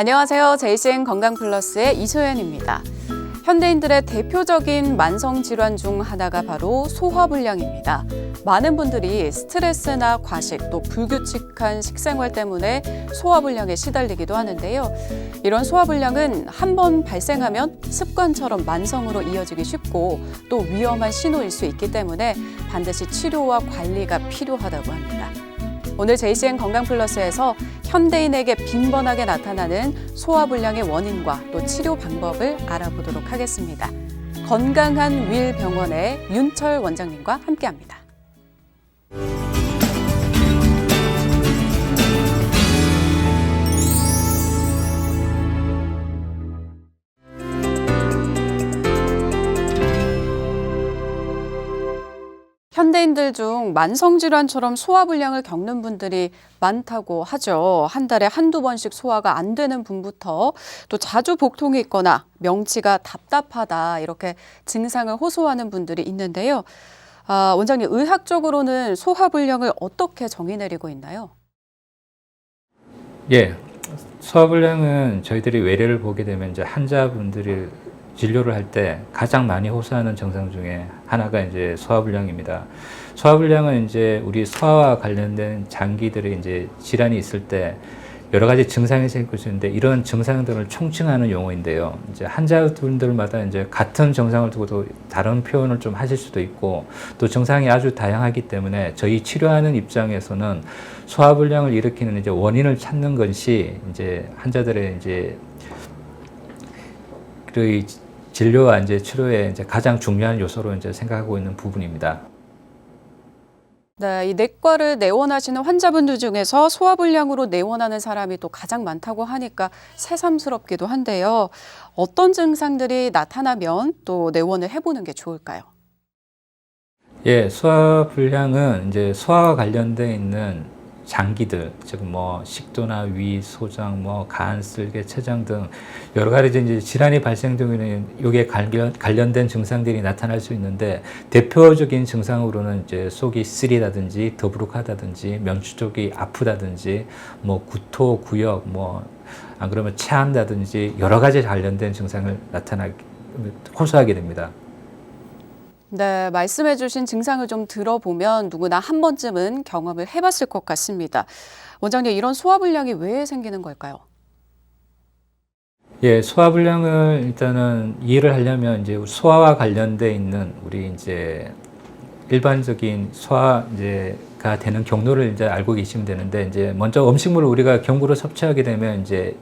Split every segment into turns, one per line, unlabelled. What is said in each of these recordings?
안녕하세요. 제이신 건강플러스의 이소연입니다. 현대인들의 대표적인 만성 질환 중 하나가 바로 소화불량입니다. 많은 분들이 스트레스나 과식 또 불규칙한 식생활 때문에 소화불량에 시달리기도 하는데요. 이런 소화불량은 한 번 발생하면 습관처럼 만성으로 이어지기 쉽고 또 위험한 신호일 수 있기 때문에 반드시 치료와 관리가 필요하다고 합니다. 오늘 JCN 건강플러스에서 현대인에게 빈번하게 나타나는 소화불량의 원인과 또 치료 방법을 알아보도록 하겠습니다. 건강한 윌 병원의 윤철 원장님과 함께합니다. 현대인들 중 만성질환처럼 소화불량을 겪는 분들이 많다고 하죠. 한 달에 한두 번씩 소화가 안 되는 분부터 또 자주 복통이 있거나 명치가 답답하다 이렇게 증상을 호소하는 분들이 있는데요. 아, 원장님, 의학적으로는 소화불량을 어떻게 정의 내리고 있나요?
예, 소화불량은 저희들이 외래를 보게 되면 이제 환자분들이 진료를 할 때 가장 많이 호소하는 증상 중에 하나가 이제 소화불량입니다. 소화불량은 이제 우리 소화와 관련된 장기들의 이제 질환이 있을 때 여러 가지 증상이 생길 수 있는데 이런 증상들을 총칭하는 용어인데요. 이제 환자분들마다 이제 같은 증상을 두고도 다른 표현을 좀 하실 수도 있고 또 증상이 아주 다양하기 때문에 저희 치료하는 입장에서는 소화불량을 일으키는 이제 원인을 찾는 것이 이제 환자들의 이제 그 진료와 이제 치료의 이제 가장 중요한 요소로 이제 생각하고 있는 부분입니다.
네, 이 내과를 내원하시는 환자분들 중에서 소화불량으로 내원하는 사람이 또 가장 많다고 하니까 새삼스럽기도 한데요. 어떤 증상들이 나타나면 또 내원을 해보는 게 좋을까요?
예, 소화불량은 이제 소화와 관련돼 있는 장기들, 즉 뭐 식도나 위, 소장, 뭐 간, 쓸개, 췌장 등 여러 가지 이제 질환이 발생되면 이게 관련, 관련된 증상들이 나타날 수 있는데 대표적인 증상으로는 이제 속이 쓰리다든지 더부룩하다든지 명치 쪽이 아프다든지 뭐 구토, 구역, 뭐안 그러면 체한다든지 여러 가지 관련된 증상을 나타나 호소하게 됩니다.
네, 말씀해 주신 증상을 좀 들어보면 누구나 한 번쯤은 경험을 해봤을 것 같습니다. 원장님, 이런 소화불량이 왜 생기는 걸까요?
예, 소화불량을 일단은 이해를 하려면 이제 소화와 관련돼 있는 우리 이제 일반적인 소화 이제가 되는 경로를 이제 알고 계시면 되는데 이제 먼저 음식물을 우리가 경구로 섭취하게 되면 이제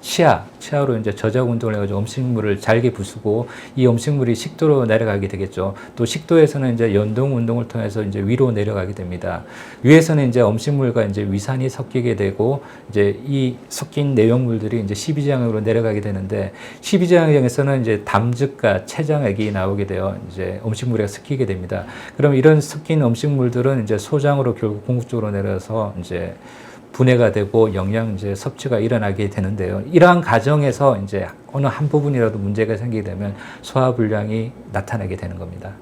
치아, 치아로 이제 저작 운동을 해가지고 음식물을 잘게 부수고 이 음식물이 식도로 내려가게 되겠죠. 또 식도에서는 이제 연동 운동을 통해서 이제 위로 내려가게 됩니다. 위에서는 이제 음식물과 이제 위산이 섞이게 되고 이제 이 섞인 내용물들이 이제 십이장으로 내려가게 되는데 십이장에서는 이제 담즙과 췌장액이 나오게 되어 이제 음식물에 섞이게 됩니다. 그럼 이런 섞인 음식물들은 이제 소장으로 결국 궁극적으로 내려서 이제 분해가 되고 영양 이제 섭취가 일어나게 되는데요. 이러한 과정에서 이제 어느 한 부분이라도 문제가 생기게 되면 소화불량이 나타나게 되는 겁니다.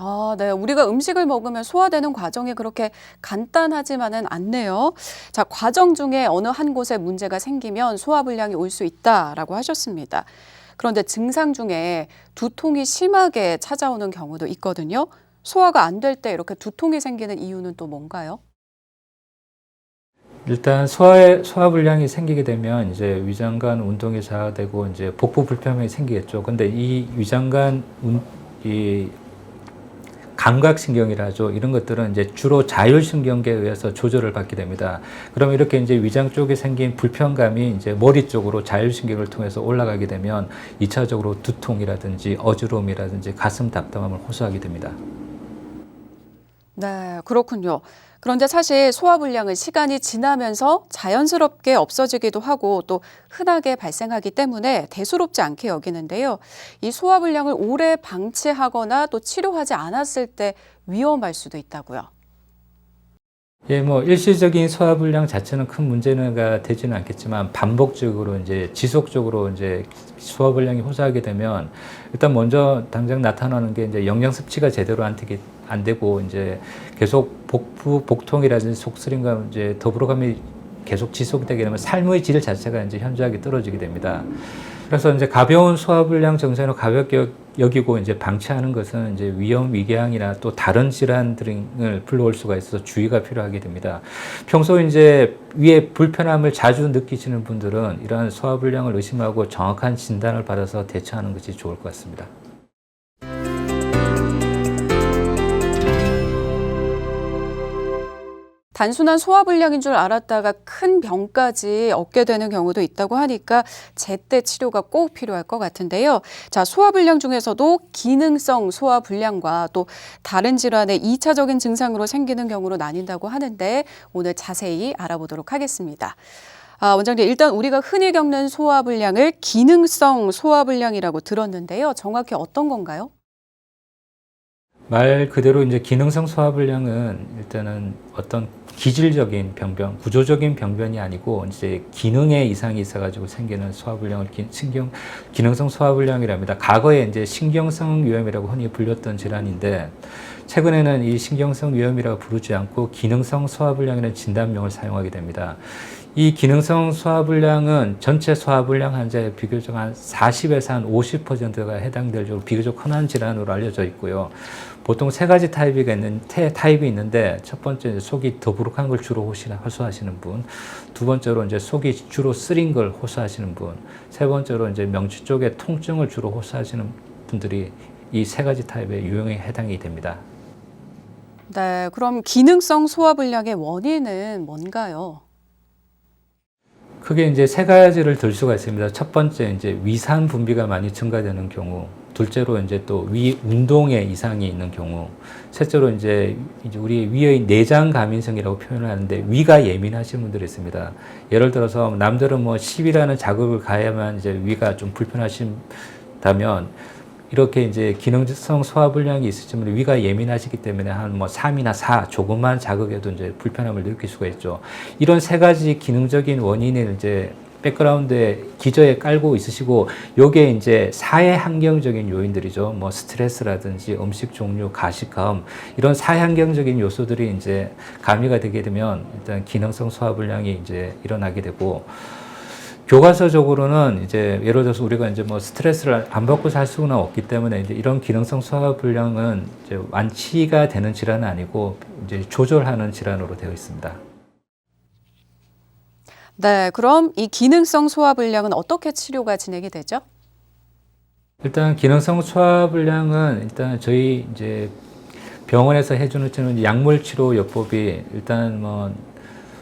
아, 네. 우리가 음식을 먹으면 소화되는 과정이 그렇게 간단하지만은 않네요. 자, 과정 중에 어느 한 곳에 문제가 생기면 소화불량이 올 수 있다라고 하셨습니다. 그런데 증상 중에 두통이 심하게 찾아오는 경우도 있거든요. 소화가 안 될 때 이렇게 두통이 생기는 이유는 또 뭔가요?
일단 소화에 소화 불량이 생기게 되면 이제 위장관 운동이 저하되고 이제 복부 불편함이 생기겠죠. 근데 이 위장관 운, 이 감각신경이라 죠. 이런 것들은 이제 주로 자율신경계에 의해서 조절을 받게 됩니다. 그럼 이렇게 이제 위장 쪽에 생긴 불편감이 이제 머리 쪽으로 자율신경을 통해서 올라가게 되면 이차적으로 두통이라든지 어지러움이라든지 가슴 답답함을 호소하게 됩니다.
네, 그렇군요. 그런데 사실 소화불량은 시간이 지나면서 자연스럽게 없어지기도 하고 또 흔하게 발생하기 때문에 대수롭지 않게 여기는데요. 이 소화불량을 오래 방치하거나 또 치료하지 않았을 때 위험할 수도 있다고요.
예, 뭐 일시적인 소화 불량 자체는 큰 문제가 되지는 않겠지만 반복적으로 이제 지속적으로 이제 소화 불량이 호소하게 되면 일단 먼저 당장 나타나는 게 이제 영양 섭취가 제대로 안 되게 안 되고 이제 계속 복부 복통이라든지 속쓰림과 이제 더부룩함이 계속 지속되게 되면 삶의 질 자체가 이제 현저하게 떨어지게 됩니다. 그래서 이제 가벼운 소화불량 증상으로 가볍게 여- 여기고 이제 방치하는 것은 이제 위험 위궤양이나 또 다른 질환 등을 불러올 수가 있어서 주의가 필요하게 됩니다. 평소 이제 위에 불편함을 자주 느끼시는 분들은 이러한 소화불량을 의심하고 정확한 진단을 받아서 대처하는 것이 좋을 것 같습니다.
단순한 소화불량인 줄 알았다가 큰 병까지 얻게 되는 경우도 있다고 하니까 제때 치료가 꼭 필요할 것 같은데요. 자, 소화불량 중에서도 기능성 소화불량과 또 다른 질환의 이차적인 증상으로 생기는 경우로 나뉜다고 하는데 오늘 자세히 알아보도록 하겠습니다. 아, 원장님, 일단 우리가 흔히 겪는 소화불량을 기능성 소화불량이라고 들었는데요. 정확히 어떤 건가요?
말 그대로 이제 기능성 소화불량은 일단은 어떤 기질적인 병변, 구조적인 병변이 아니고 이제 기능에 이상이 있어가지고 생기는 소화불량을 기, 신경 기능성 소화불량이랍니다. 과거에 이제 신경성 위염이라고 흔히 불렸던 질환인데 최근에는 이 신경성 위염이라고 부르지 않고 기능성 소화불량이라는 진단명을 사용하게 됩니다. 이 기능성 소화불량은 전체 소화불량 환자의 비교적 한 40에서 한 50%가 해당될 정도로 비교적 흔한 질환으로 알려져 있고요. 보통 세 가지 타입이 있는 태 타입이 있는데 첫 번째 속이 더부룩한 걸 주로 호소하시는 분, 두 번째로 이제 속이 주로 쓰린 걸 호소하시는 분, 세 번째로 이제 명치 쪽에 통증을 주로 호소하시는 분들이 이 세 가지 타입의 유형에 해당이 됩니다.
네, 그럼 기능성 소화불량의 원인은 뭔가요?
크게 이제 세 가지를 들 수가 있습니다. 첫 번째 이제 위산 분비가 많이 증가되는 경우, 둘째로 이제 또 위 운동에 이상이 있는 경우, 셋째로 이제 우리 위의 내장 감인성이라고 표현을 하는데 위가 예민하신 분들이 있습니다. 예를 들어서 남들은 뭐 10이라는 자극을 가해야만 이제 위가 좀 불편하신다면 이렇게 이제 기능성 소화불량이 있으시면 위가 예민하시기 때문에 한 뭐 3이나 4 조금만 자극에도 이제 불편함을 느낄 수가 있죠. 이런 세 가지 기능적인 원인을 이제 백그라운드에 기저에 깔고 있으시고 요게 이제 사회 환경적인 요인들이죠. 뭐 스트레스라든지 음식 종류, 가식감 이런 사회 환경적인 요소들이 이제 가미가 되게 되면 일단 기능성 소화불량이 이제 일어나게 되고 교과서적으로는 이제 예를 들어서 우리가 이제 뭐 스트레스를 안 받고 살 수는 없기 때문에 이제 이런 기능성 소화불량은 이제 완치가 되는 질환은 아니고 이제 조절하는 질환으로 되어 있습니다.
네, 그럼 이 기능성 소화불량은 어떻게 치료가 진행이 되죠?
일단 기능성 소화불량은 일단 저희 이제 병원에서 해주는 치료는 약물 치료 요법이 일단 뭐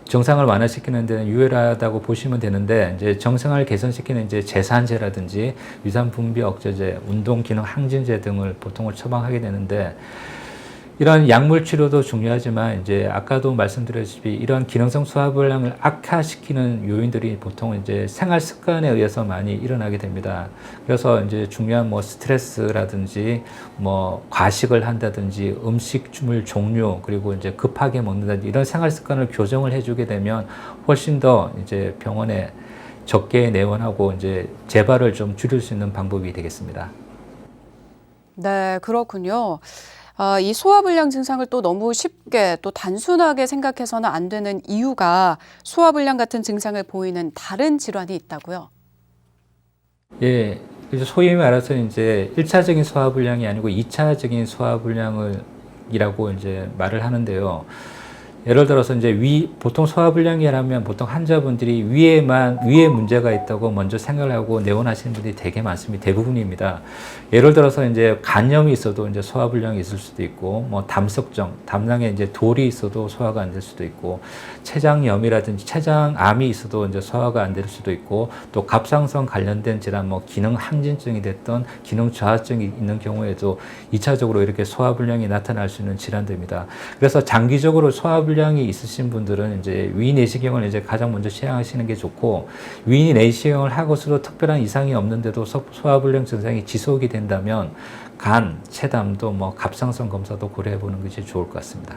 정상을 완화시키는 데는 유일하다고 보시면 되는데 이제 정상을 개선시키는 이제 제산제라든지 위산 분비 억제제, 운동 기능 항진제 등을 보통을 처방하게 되는데 이런 약물 치료도 중요하지만 이제 아까도 말씀드렸다시피 이런 기능성 소화불량을 악화시키는 요인들이 보통 이제 생활 습관에 의해서 많이 일어나게 됩니다. 그래서 이제 중요한 뭐 스트레스라든지 뭐 과식을 한다든지 음식물 종류 그리고 이제 급하게 먹는다든지 이런 생활 습관을 교정을 해주게 되면 훨씬 더 이제 병원에 적게 내원하고 이제 재발을 좀 줄일 수 있는 방법이 되겠습니다.
네, 그렇군요. 아, 이 소화불량 증상을 또 너무 쉽게 또 단순하게 생각해서는 안 되는 이유가 소화불량 같은 증상을 보이는 다른 질환이 있다고요.
예, 이제 소위 말해서 이제 1차적인 소화불량이 아니고 2차적인 소화불량을 이라고 이제 말을 하는데요. 예를 들어서 이제 위 보통 소화불량이라면 보통 환자분들이 위에만 위에 문제가 있다고 먼저 생각을 하고 내원하시는 분들이 되게 많습니다. 대부분입니다. 예를 들어서 이제 간염이 있어도 이제 소화불량이 있을 수도 있고 뭐 담석정, 담낭에 이제 돌이 있어도 소화가 안 될 수도 있고 췌장염이라든지 췌장암이 있어도 이제 소화가 안 될 수도 있고 또 갑상선 관련된 질환 뭐 기능 항진증이 됐던 기능 저하증이 있는 경우에도 2차적으로 이렇게 소화불량이 나타날 수 있는 질환들입니다. 그래서 장기적으로 소화불량이 있으신 분들은 이제 위 내시경을 이제 가장 먼저 시행하시는 게 좋고 위 내시경을 하고서도 특별한 이상이 없는데도 소- 소화불량 증상이 지속이 된다면 간, 체담도 뭐 갑상선 검사도 고려해 보는 것이 좋을 것 같습니다.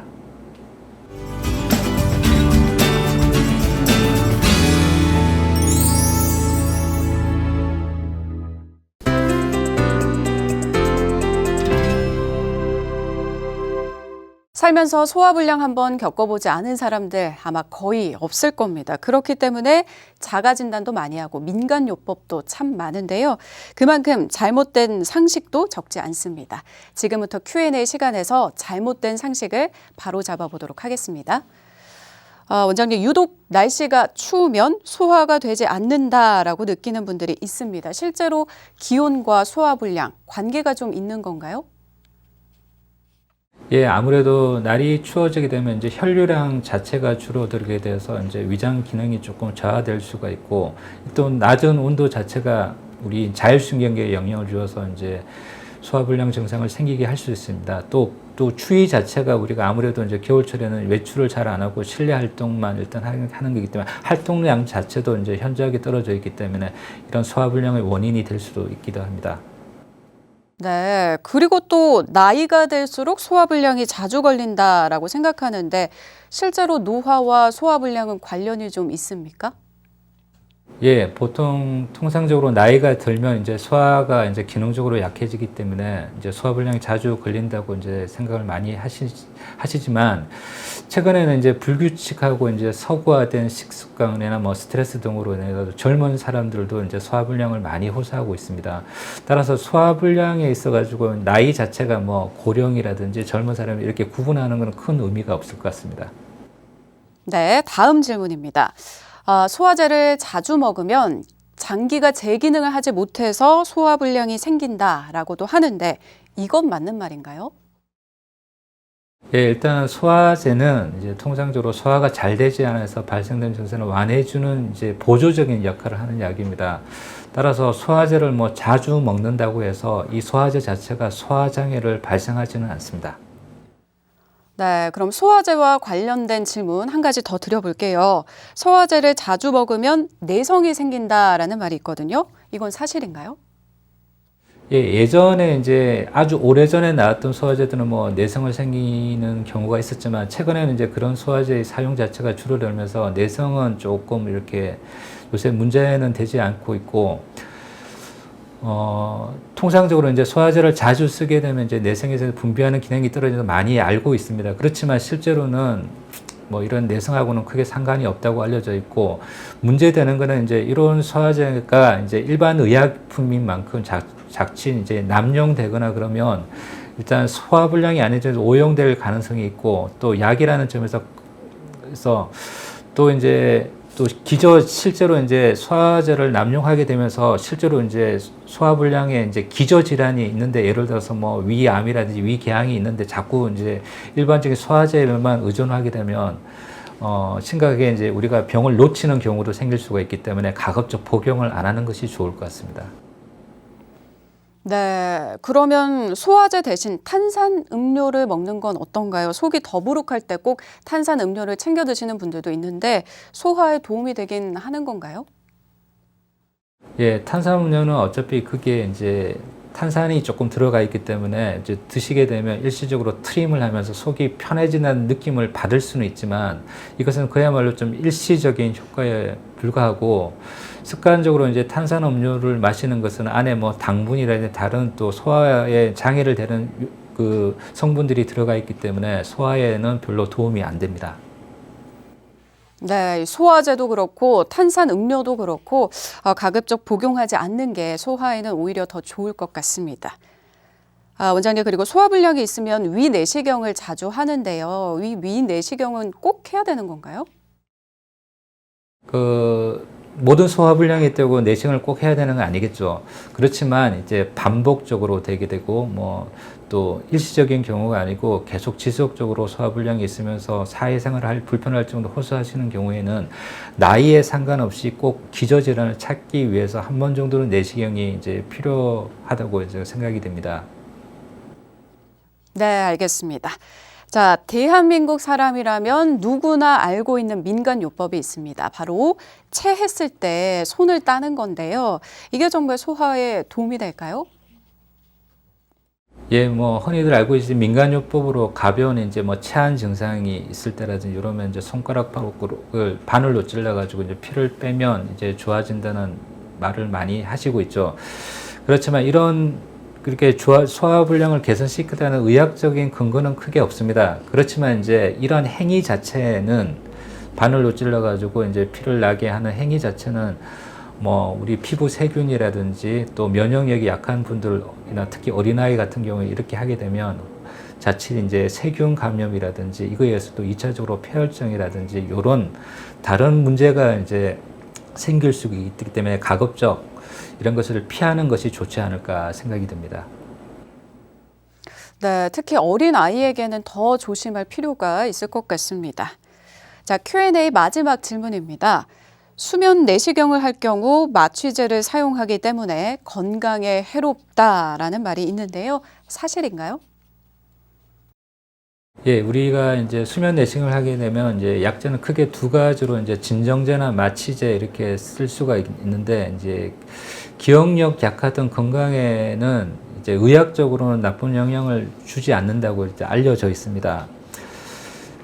살면서 소화불량 한번 겪어보지 않은 사람들 아마 거의 없을 겁니다. 그렇기 때문에 자가 진단도 많이 하고 민간 요법도 참 많은데요. 그만큼 잘못된 상식도 적지 않습니다. 지금부터 Q&A 시간에서 잘못된 상식을 바로 잡아보도록 하겠습니다. 아, 원장님, 유독 날씨가 추우면 소화가 되지 않는다라고 느끼는 분들이 있습니다. 실제로 기온과 소화불량 관계가 좀 있는 건가요?
예, 아무래도 날이 추워지게 되면 이제 혈류량 자체가 줄어들게 돼서 이제 위장 기능이 조금 저하될 수가 있고 또 낮은 온도 자체가 우리 자율신경계에 영향을 주어서 이제 소화불량 증상을 생기게 할 수 있습니다. 또, 또 추위 자체가 우리가 아무래도 이제 겨울철에는 외출을 잘 안 하고 실내 활동만 일단 하는, 거기 때문에 활동량 자체도 이제 현저하게 떨어져 있기 때문에 이런 소화불량의 원인이 될 수도 있기도 합니다.
네. 그리고 또 나이가 들수록 소화불량이 자주 걸린다라고 생각하는데 실제로 노화와 소화불량은 관련이 좀 있습니까?
예, 보통 통상적으로 나이가 들면 이제 소화가 이제 기능적으로 약해지기 때문에 이제 소화불량이 자주 걸린다고 이제 생각을 많이 하시, 하시지만 최근에는 이제 불규칙하고 이제 서구화된 식습관이나 뭐 스트레스 등으로 인해서 젊은 사람들도 이제 소화불량을 많이 호소하고 있습니다. 따라서 소화불량에 있어가지고 나이 자체가 뭐 고령이라든지 젊은 사람이 이렇게 구분하는 것은 큰 의미가 없을 것 같습니다.
네. 다음 질문입니다. 아, 소화제를 자주 먹으면 장기가 제 기능을 하지 못해서 소화 불량이 생긴다라고도 하는데 이건 맞는 말인가요?
예, 일단 소화제는 이제 통상적으로 소화가 잘 되지 않아서 발생된 증세를 완화해주는 이제 보조적인 역할을 하는 약입니다. 따라서 소화제를 뭐 자주 먹는다고 해서 이 소화제 자체가 소화 장애를 발생하지는 않습니다.
네, 그럼 소화제와 관련된 질문 한 가지 더 드려볼게요. 소화제를 자주 먹으면 내성이 생긴다라는 말이 있거든요. 이건 사실인가요?
예, 예전에 이제 아주 오래전에 나왔던 소화제들은 뭐 내성을 생기는 경우가 있었지만 최근에는 이제 그런 소화제의 사용 자체가 줄어들면서 내성은 조금 이렇게 요새 문제는 되지 않고 있고 어, 통상적으로 이제 소화제를 자주 쓰게 되면 이제 내성에서 분비하는 기능이 떨어져서 많이 알고 있습니다. 그렇지만 실제로는 뭐 이런 내성하고는 크게 상관이 없다고 알려져 있고 문제되는 거는 이제 이런 소화제가 이제 일반 의약품인 만큼 작, 작친 이제 남용되거나 그러면 일단 소화 불량이 아니죠 오용될 가능성이 있고 또 약이라는 점에서 또 이제 또 기저 실제로 이제 소화제를 남용하게 되면서 실제로 이제 소화불량에 이제 기저 질환이 있는데 예를 들어서 뭐 위암이라든지 위궤양이 있는데 자꾸 이제 일반적인 소화제만 의존하게 되면 어 심각하게 이제 우리가 병을 놓치는 경우도 생길 수가 있기 때문에 가급적 복용을 안 하는 것이 좋을 것 같습니다.
네, 그러면 소화제 대신 탄산 음료를 먹는 건 어떤가요? 속이 더부룩할 때 꼭 탄산 음료를 챙겨 드시는 분들도 있는데 소화에 도움이 되긴 하는 건가요?
예, 탄산음료는 어차피 그게 이제 탄산이 조금 들어가 있기 때문에 이제 드시게 되면 일시적으로 트림을 하면서 속이 편해지는 느낌을 받을 수는 있지만 이것은 그야말로 좀 일시적인 효과에 불과하고 습관적으로 이제 탄산 음료를 마시는 것은 안에 뭐 당분이라든지 다른 또 소화에 장애를 되는 유- 그 성분들이 들어가 있기 때문에 소화에는 별로 도움이 안 됩니다.
네, 소화제도 그렇고 탄산 음료도 그렇고 어, 가급적 복용하지 않는 게 소화에는 오히려 더 좋을 것 같습니다. 아, 원장님 그리고 소화불량이 있으면 위 내시경을 자주 하는데요. 위, 위 내시경은 꼭 해야 되는 건가요?
그 모든 소화불 량이 있다고 내시경을 꼭 해야 되는 건 아니겠죠. 그렇지만 이제 반복적으로 되게 되고 뭐 또 일시적인 경우가 아니고 계속 지속적으로 소화불량이 있으면서 사회생활을 할 불편할 정도 호소하시는 경우에는 나이에 상관없이 꼭 기저질환을 찾기 위해서 한 번 정도는 내시경이 이제 필요하다고 이제 생각이 됩니다.
네, 알겠습니다. 자, 대한민국 사람이라면 누구나 알고 있는 민간 요법이 있습니다. 바로 체했을 때 손을 따는 건데요. 이게 정말 소화에 도움이 될까요?
예, 뭐 흔히들 알고 계신 민간요법으로 가벼운 이제 뭐 체한 증상이 있을 때라든지 이러면 이제 손가락 발을 바늘로 찔러 가지고 이제 피를 빼면 이제 좋아진다는 말을 많이 하시고 있죠. 그렇지만 이런 그렇게 조화- 소화 불량을 개선시키다는 의학적인 근거는 크게 없습니다. 그렇지만 이제 이런 행위 자체는 바늘 로 찔러 가지고 이제 피를 나게 하는 행위 자체는 뭐 우리 피부 세균이라든지 또 면역력이 약한 분들이나 특히 어린아이 같은 경우에 이렇게 하게 되면 자칫 이제 세균 감염이라든지 이거에 의해서 또 2차적으로 폐혈증이라든지 이런 다른 문제가 이제 생길 수 있기 때문에 가급적 이런 것을 피하는 것이 좋지 않을까 생각이 듭니다.
네, 특히 어린 아이에게는 더 조심할 필요가 있을 것 같습니다. 자, Q&A 마지막 질문입니다. 수면 내시경을 할 경우 마취제를 사용하기 때문에 건강에 해롭다라는 말이 있는데요. 사실인가요?
예, 우리가 이제 수면 내싱을 하게 되면 이제 약제는 크게 두 가지로 이제 진정제나 마취제 이렇게 쓸 수가 있- 있는데 이제 기억력 약하던 건강에는 이제 의학적으로는 나쁜 영향을 주지 않는다고 이제 알려져 있습니다.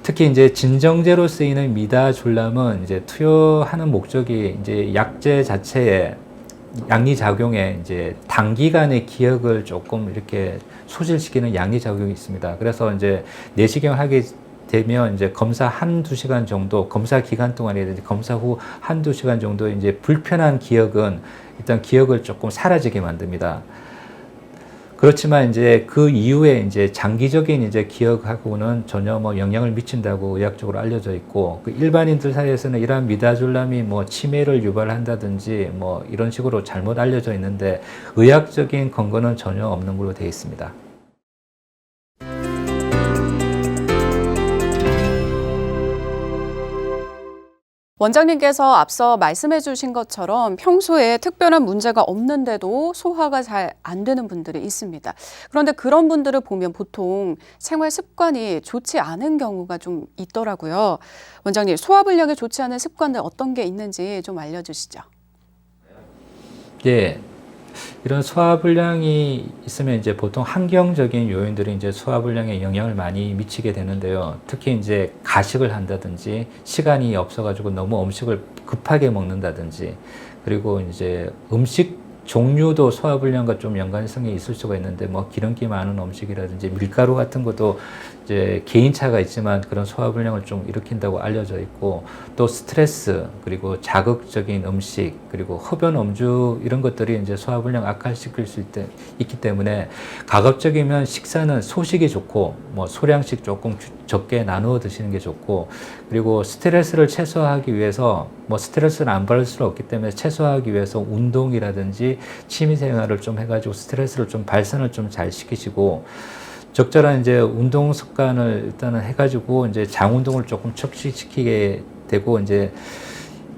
특히 이제 진정제로 쓰이는 미다졸람은 이제 투여하는 목적이 이제 약제 자체에 양리 작용에 이제 단기간의 기억을 조금 이렇게 소실시키는 양리 작용이 있습니다. 그래서 이제 내시경 하게 되면 이제 검사 한두 시간 정도, 검사 기간 동안이라든지 검사 후 한두 시간 정도 이제 불편한 기억은 일단 기억을 조금 사라지게 만듭니다. 그렇지만 이제 그 이후에 이제 장기적인 이제 기억하고는 전혀 뭐 영향을 미친다고 의학적으로 알려져 있고 그 일반인들 사이에서는 이러한 미다졸람이 뭐 치매를 유발한다든지 뭐 이런 식으로 잘못 알려져 있는데 의학적인 근거는 전혀 없는 걸로 되어 있습니다.
원장님께서 앞서 말씀해 주신 것처럼 평소에 특별한 문제가 없는데도 소화가 잘 안 되는 분들이 있습니다. 그런데 그런 분들을 보면 보통 생활 습관이 좋지 않은 경우가 좀 있더라고요. 원장님, 소화불량에 좋지 않은 습관들 어떤 게 있는지 좀 알려주시죠.
예. 이런 소화불량이 있으면 이제 보통 환경적인 요인들이 이제 소화불량에 영향을 많이 미치게 되는데요. 특히 이제 가식을 한다든지 시간이 없어가지고 너무 음식을 급하게 먹는다든지 그리고 이제 음식 종류도 소화불량과 좀 연관성이 있을 수가 있는데 뭐 기름기 많은 음식이라든지 밀가루 같은 것도 이제 개인차가 있지만 그런 소화불량을 좀 일으킨다고 알려져 있고 또 스트레스 그리고 자극적인 음식 그리고 흡연 음주 이런 것들이 이제 소화불량 악화시킬 수 있, 있기 때문에 가급적이면 식사는 소식이 좋고 뭐 소량씩 조금 주- 적게 나누어 드시는 게 좋고 그리고 스트레스를 최소화하기 위해서 뭐 스트레스를 안 받을 수 없기 때문에 최소화하기 위해서 운동이라든지 취미 생활을 좀 해가지고 스트레스를 좀 발산을 좀 잘 시키시고 적절한 이제 운동 습관을 일단은 해가지고 이제 장 운동을 조금 척시시키게 되고 이제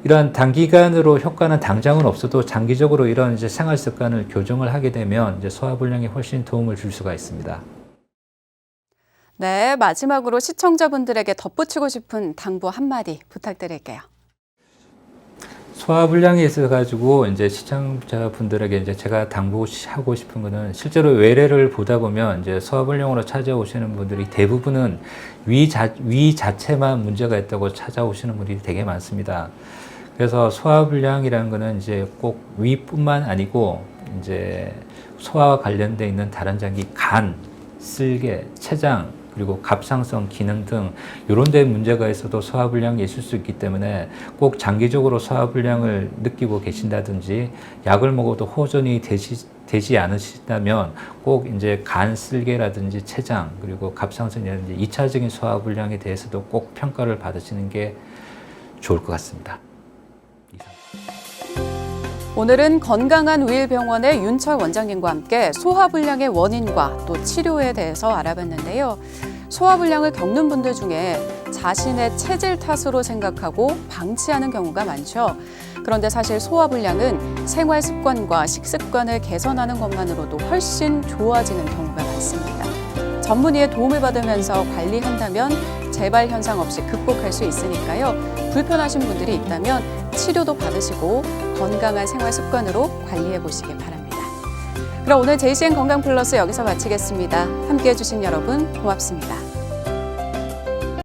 이러한 단기간으로 효과는 당장은 없어도 장기적으로 이런 이제 생활 습관을 교정을 하게 되면 이제 소화불량에 훨씬 도움을 줄 수가 있습니다.
네, 마지막으로 시청자분들에게 덧붙이고 싶은 당부 한마디 부탁드릴게요.
소화 불량이 있어 가지고 이제 시청자분들에게 이제 제가 당부하고 싶은 거는 실제로 외래를 보다 보면 이제 소화 불량으로 찾아오시는 분들이 대부분은 위, 자, 위 자체만 문제가 있다고 찾아오시는 분들이 되게 많습니다. 그래서 소화 불량이라는 거는 이제 꼭 위뿐만 아니고 이제 소화와 관련돼 있는 다른 장기, 간, 쓸개, 췌장, 그리고 갑상선 기능 등 이런 데 문제가 있어도 소화불량이 있을 수 있기 때문에 꼭 장기적으로 소화불량을 느끼고 계신다든지 약을 먹어도 호전이 되시, 되지 않으시다면 꼭 이제 간 쓸개라든지 췌장 그리고 갑상선이라든지 이차적인 소화불량에 대해서도 꼭 평가를 받으시는 게 좋을 것 같습니다.
오늘은 건강한 우일병원의 윤철 원장님과 함께 소화불량의 원인과 또 치료에 대해서 알아봤는데요. 소화불량을 겪는 분들 중에 자신의 체질 탓으로 생각하고 방치하는 경우가 많죠. 그런데 사실 소화불량은 생활 습관과 식습관을 개선하는 것만으로도 훨씬 좋아지는 경우가 많습니다. 전문의의 도움을 받으면서 관리한다면 재발 현상 없이 극복할 수 있으니까요. 불편하신 분들이 있다면 치료도 받으시고 건강한 생활 습관으로 관리해 보시기 바랍니다. 그럼 오늘 JCN 건강 플러스 여기서 마치겠습니다. 함께 해주신 여러분 고맙습니다.